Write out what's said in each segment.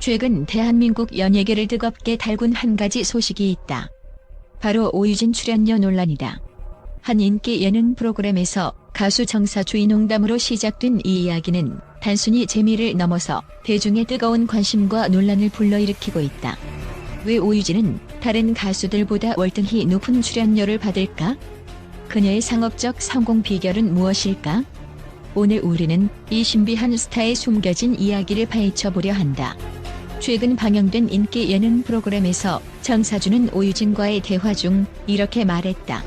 최근 대한민국 연예계를 뜨겁게 달군 한 가지 소식이 있다. 바로 오유진 출연료 논란이다. 한 인기 예능 프로그램에서 가수 정사주의 농담으로 시작된 이 이야기는 단순히 재미를 넘어서 대중의 뜨거운 관심과 논란을 불러일으키고 있다. 왜 오유진은 다른 가수들보다 월등히 높은 출연료를 받을까? 그녀의 상업적 성공 비결은 무엇일까? 오늘 우리는 이 신비한 스타의 숨겨진 이야기를 파헤쳐 보려 한다. 최근 방영된 인기 예능 프로그램에서 정사주는 오유진과의 대화 중 이렇게 말했다.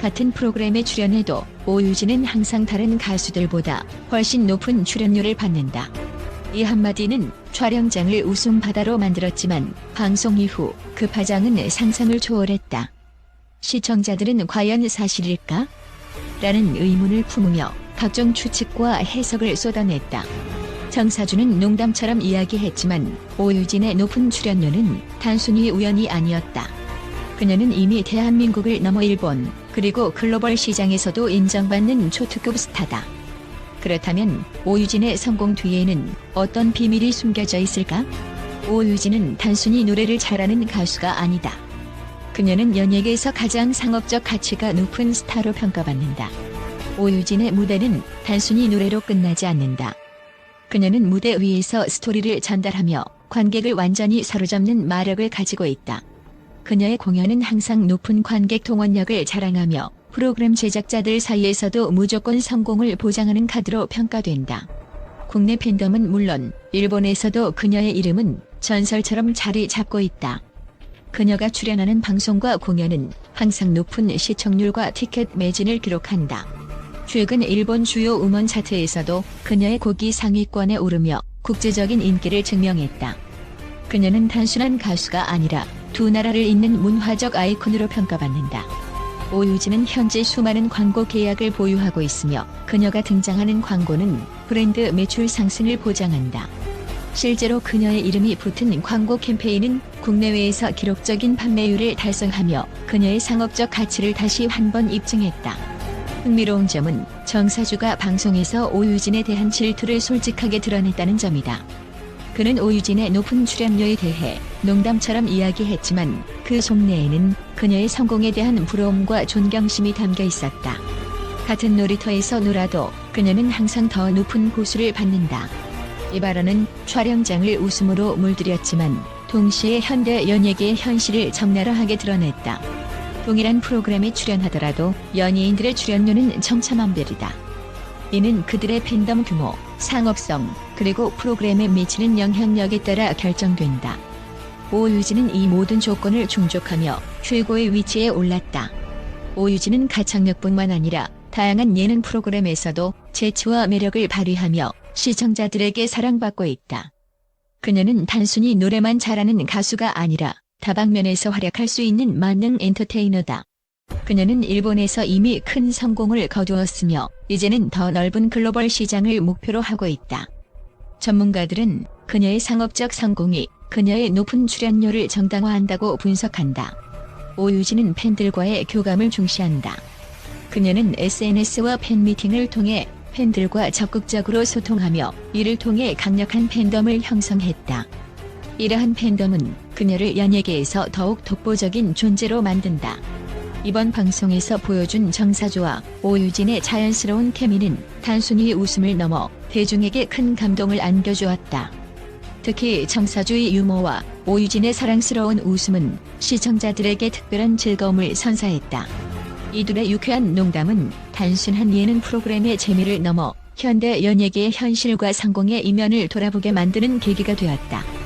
같은 프로그램에 출연해도 오유진은 항상 다른 가수들보다 훨씬 높은 출연료를 받는다. 이 한마디는 촬영장을 웃음바다로 만들었지만 방송 이후 그 파장은 상상을 초월했다. 시청자들은 과연 사실일까? 라는 의문을 품으며 각종 추측과 해석을 쏟아냈다. 정사주는 농담처럼 이야기했지만 오유진의 높은 출연료는 단순히 우연이 아니었다. 그녀는 이미 대한민국을 넘어 일본 그리고 글로벌 시장에서도 인정받는 초특급 스타다. 그렇다면 오유진의 성공 뒤에는 어떤 비밀이 숨겨져 있을까? 오유진은 단순히 노래를 잘하는 가수가 아니다. 그녀는 연예계에서 가장 상업적 가치가 높은 스타로 평가받는다. 오유진의 무대는 단순히 노래로 끝나지 않는다. 그녀는 무대 위에서 스토리를 전달하며 관객을 완전히 사로잡는 마력을 가지고 있다. 그녀의 공연은 항상 높은 관객 동원력을 자랑하며 프로그램 제작자들 사이에서도 무조건 성공을 보장하는 카드로 평가된다. 국내 팬덤은 물론 일본에서도 그녀의 이름은 전설처럼 자리 잡고 있다. 그녀가 출연하는 방송과 공연은 항상 높은 시청률과 티켓 매진을 기록한다. 최근 일본 주요 음원 차트에서도 그녀의 곡이 상위권에 오르며 국제적인 인기를 증명했다. 그녀는 단순한 가수가 아니라 두 나라를 잇는 문화적 아이콘으로 평가받는다. 오유진은 현재 수많은 광고 계약을 보유하고 있으며 그녀가 등장하는 광고는 브랜드 매출 상승을 보장한다. 실제로 그녀의 이름이 붙은 광고 캠페인은 국내외에서 기록적인 판매율을 달성하며 그녀의 상업적 가치를 다시 한 번 입증했다. 흥미로운 점은 정사주가 방송에서 오유진에 대한 질투를 솔직하게 드러냈다는 점이다. 그는 오유진의 높은 출연료에 대해 농담처럼 이야기했지만 그 속내에는 그녀의 성공에 대한 부러움과 존경심이 담겨 있었다. 같은 놀이터에서 놀아도 그녀는 항상 더 높은 보수를 받는다. 이 발언은 촬영장을 웃음으로 물들였지만 동시에 현대 연예계의 현실을 적나라하게 드러냈다. 동일한 프로그램에 출연하더라도 연예인들의 출연료는 천차만별이다. 이는 그들의 팬덤 규모, 상업성, 그리고 프로그램에 미치는 영향력에 따라 결정된다. 오유진은 이 모든 조건을 충족하며 최고의 위치에 올랐다. 오유진은 가창력뿐만 아니라 다양한 예능 프로그램에서도 재치와 매력을 발휘하며 시청자들에게 사랑받고 있다. 그녀는 단순히 노래만 잘하는 가수가 아니라 다방면에서 활약할 수 있는 만능 엔터테이너다. 그녀는 일본에서 이미 큰 성공을 거두었으며 이제는 더 넓은 글로벌 시장을 목표로 하고 있다. 전문가들은 그녀의 상업적 성공이 그녀의 높은 출연료를 정당화한다고 분석한다. 오유진은 팬들과의 교감을 중시한다. 그녀는 SNS와 팬미팅을 통해 팬들과 적극적으로 소통하며 이를 통해 강력한 팬덤을 형성했다. 이러한 팬덤은 그녀를 연예계에서 더욱 독보적인 존재로 만든다. 이번 방송에서 보여준 정사조와 오유진의 자연스러운 케미는 단순히 웃음을 넘어 대중에게 큰 감동을 안겨주었다. 특히 정사주의 유머와 오유진의 사랑스러운 웃음은 시청자들에게 특별한 즐거움을 선사했다. 이둘의 유쾌한 농담은 단순한 예능 프로그램의 재미를 넘어 현대 연예계의 현실과 성공의 이면을 돌아보게 만드는 계기가 되었다.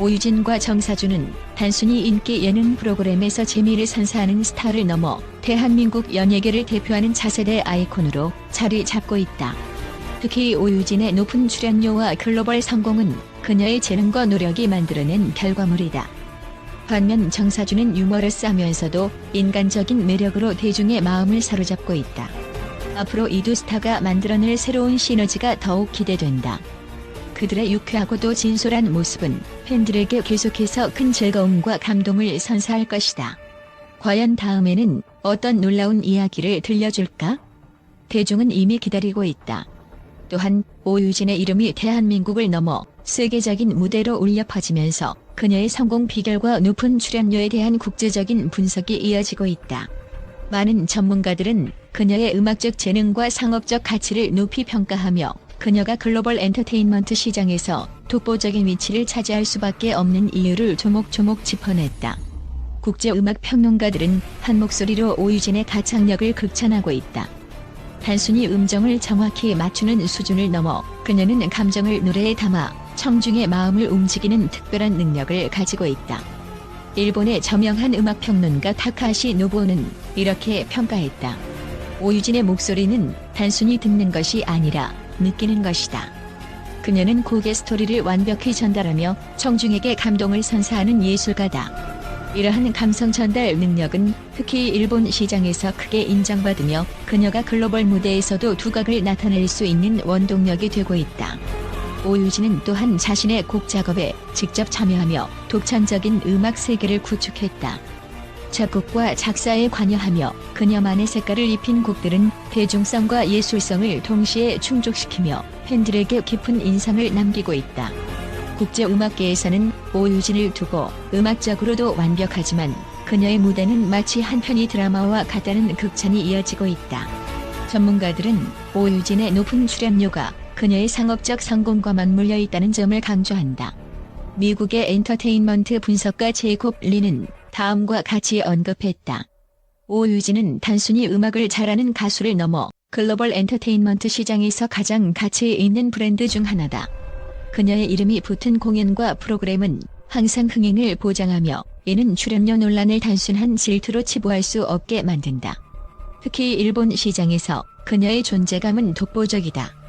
오유진과 정사주는 단순히 인기 예능 프로그램에서 재미를 선사하는 스타를 넘어 대한민국 연예계를 대표하는 차세대 아이콘으로 자리 잡고 있다. 특히 오유진의 높은 출연료와 글로벌 성공은 그녀의 재능과 노력이 만들어낸 결과물이다. 반면 정사주는 유머러스하면서도 인간적인 매력으로 대중의 마음을 사로잡고 있다. 앞으로 이 두 스타가 만들어낼 새로운 시너지가 더욱 기대된다. 그들의 유쾌하고도 진솔한 모습은 팬들에게 계속해서 큰 즐거움과 감동을 선사할 것이다. 과연 다음에는 어떤 놀라운 이야기를 들려줄까? 대중은 이미 기다리고 있다. 또한 오유진의 이름이 대한민국을 넘어 세계적인 무대로 울려 퍼지면서 그녀의 성공 비결과 높은 출연료에 대한 국제적인 분석이 이어지고 있다. 많은 전문가들은 그녀의 음악적 재능과 상업적 가치를 높이 평가하며 그녀가 글로벌 엔터테인먼트 시장에서 독보적인 위치를 차지할 수밖에 없는 이유를 조목조목 짚어냈다. 국제 음악 평론가들은 한 목소리로 오유진의 가창력을 극찬하고 있다. 단순히 음정을 정확히 맞추는 수준을 넘어 그녀는 감정을 노래에 담아 청중의 마음을 움직이는 특별한 능력을 가지고 있다. 일본의 저명한 음악 평론가 타카시 노부오는 이렇게 평가했다. 오유진의 목소리는 단순히 듣는 것이 아니라 느끼는 것이다. 그녀는 곡의 스토리를 완벽히 전달하며 청중에게 감동을 선사하는 예술가다. 이러한 감성 전달 능력은 특히 일본 시장에서 크게 인정받으며 그녀가 글로벌 무대에서도 두각을 나타낼 수 있는 원동력이 되고 있다. 오유진은 또한 자신의 곡 작업에 직접 참여하며 독창적인 음악 세계를 구축했다. 작곡과 작사에 관여하며 그녀만의 색깔을 입힌 곡들은 대중성과 예술성을 동시에 충족시키며 팬들에게 깊은 인상을 남기고 있다. 국제 음악계에서는 오유진을 두고 음악적으로도 완벽하지만 그녀의 무대는 마치 한 편의 드라마와 같다는 극찬이 이어지고 있다. 전문가들은 오유진의 높은 출연료가 그녀의 상업적 성공과 맞물려 있다는 점을 강조한다. 미국의 엔터테인먼트 분석가 제이콥 리는 다음과 같이 언급했다. 오유진은 단순히 음악을 잘하는 가수를 넘어 글로벌 엔터테인먼트 시장에서 가장 가치 있는 브랜드 중 하나다. 그녀의 이름이 붙은 공연과 프로그램은 항상 흥행을 보장하며 이는 출연료 논란을 단순한 질투로 치부할 수 없게 만든다. 특히 일본 시장에서 그녀의 존재감은 독보적이다.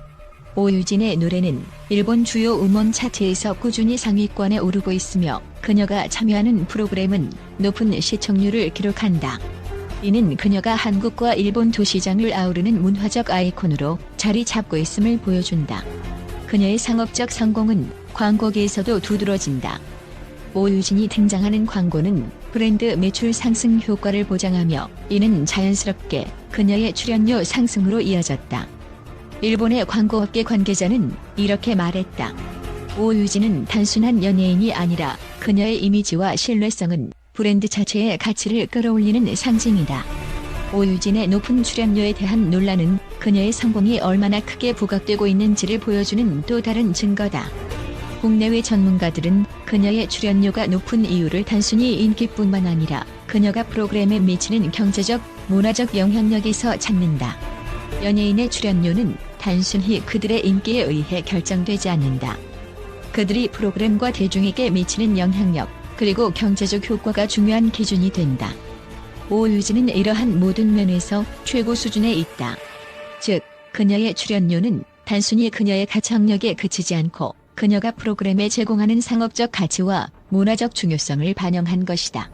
오유진의 노래는 일본 주요 음원 차트에서 꾸준히 상위권에 오르고 있으며 그녀가 참여하는 프로그램은 높은 시청률을 기록한다. 이는 그녀가 한국과 일본 두 시장을 아우르는 문화적 아이콘으로 자리 잡고 있음을 보여준다. 그녀의 상업적 성공은 광고계에서도 두드러진다. 오유진이 등장하는 광고는 브랜드 매출 상승 효과를 보장하며 이는 자연스럽게 그녀의 출연료 상승으로 이어졌다. 일본의 광고업계 관계자는 이렇게 말했다. 오유진은 단순한 연예인이 아니라 그녀의 이미지와 신뢰성은 브랜드 자체의 가치를 끌어올리는 상징이다. 오유진의 높은 출연료에 대한 논란은 그녀의 성공이 얼마나 크게 부각되고 있는지를 보여주는 또 다른 증거다. 국내외 전문가들은 그녀의 출연료가 높은 이유를 단순히 인기뿐만 아니라 그녀가 프로그램에 미치는 경제적, 문화적 영향력에서 찾는다. 연예인의 출연료는 단순히 그들의 인기에 의해 결정되지 않는다. 그들이 프로그램과 대중에게 미치는 영향력, 그리고 경제적 효과가 중요한 기준이 된다. 오유진은 이러한 모든 면에서 최고 수준에 있다. 즉, 그녀의 출연료는 단순히 그녀의 가창력에 그치지 않고 그녀가 프로그램에 제공하는 상업적 가치와 문화적 중요성을 반영한 것이다.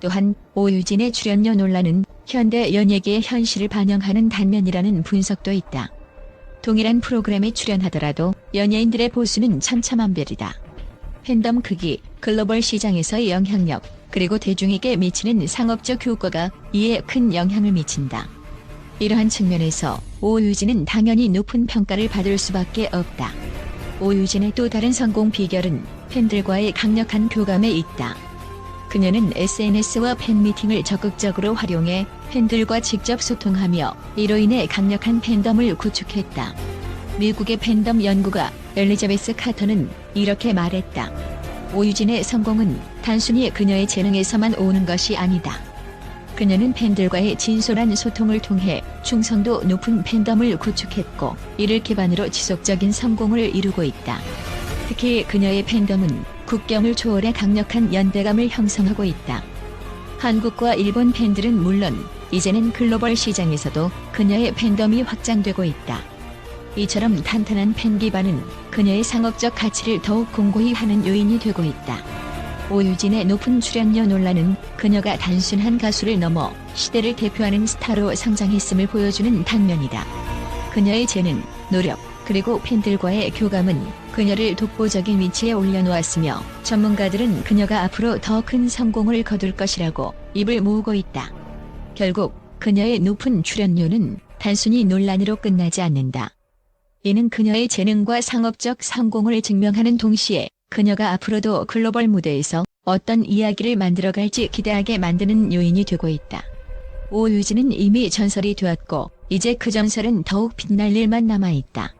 또한 오유진의 출연료 논란은 현대 연예계의 현실을 반영하는 단면이라는 분석도 있다. 동일한 프로그램에 출연하더라도 연예인들의 보수는 천차만별이다. 팬덤 크기, 글로벌 시장에서의 영향력, 그리고 대중에게 미치는 상업적 효과가 이에 큰 영향을 미친다. 이러한 측면에서 오유진은 당연히 높은 평가를 받을 수밖에 없다. 오유진의 또 다른 성공 비결은 팬들과의 강력한 교감에 있다. 그녀는 SNS와 팬미팅을 적극적으로 활용해 팬들과 직접 소통하며 이로 인해 강력한 팬덤을 구축했다. 미국의 팬덤 연구가 엘리자베스 카터는 이렇게 말했다. 오유진의 성공은 단순히 그녀의 재능에서만 오는 것이 아니다. 그녀는 팬들과의 진솔한 소통을 통해 충성도 높은 팬덤을 구축했고 이를 기반으로 지속적인 성공을 이루고 있다. 특히 그녀의 팬덤은 국경을 초월해 강력한 연대감을 형성하고 있다. 한국과 일본 팬들은 물론 이제는 글로벌 시장에서도 그녀의 팬덤이 확장되고 있다. 이처럼 탄탄한 팬 기반은 그녀의 상업적 가치를 더욱 공고히 하는 요인이 되고 있다. 오유진의 높은 출연료 논란은 그녀가 단순한 가수를 넘어 시대를 대표하는 스타로 성장했음을 보여주는 단면이다. 그녀의 재능, 노력, 그리고 팬들과의 교감은 그녀를 독보적인 위치에 올려놓았으며 전문가들은 그녀가 앞으로 더 큰 성공을 거둘 것이라고 입을 모으고 있다. 결국 그녀의 높은 출연료는 단순히 논란으로 끝나지 않는다. 이는 그녀의 재능과 상업적 성공을 증명하는 동시에 그녀가 앞으로도 글로벌 무대에서 어떤 이야기를 만들어갈지 기대하게 만드는 요인이 되고 있다. 오유진은 이미 전설이 되었고 이제 그 전설은 더욱 빛날 일만 남아있다.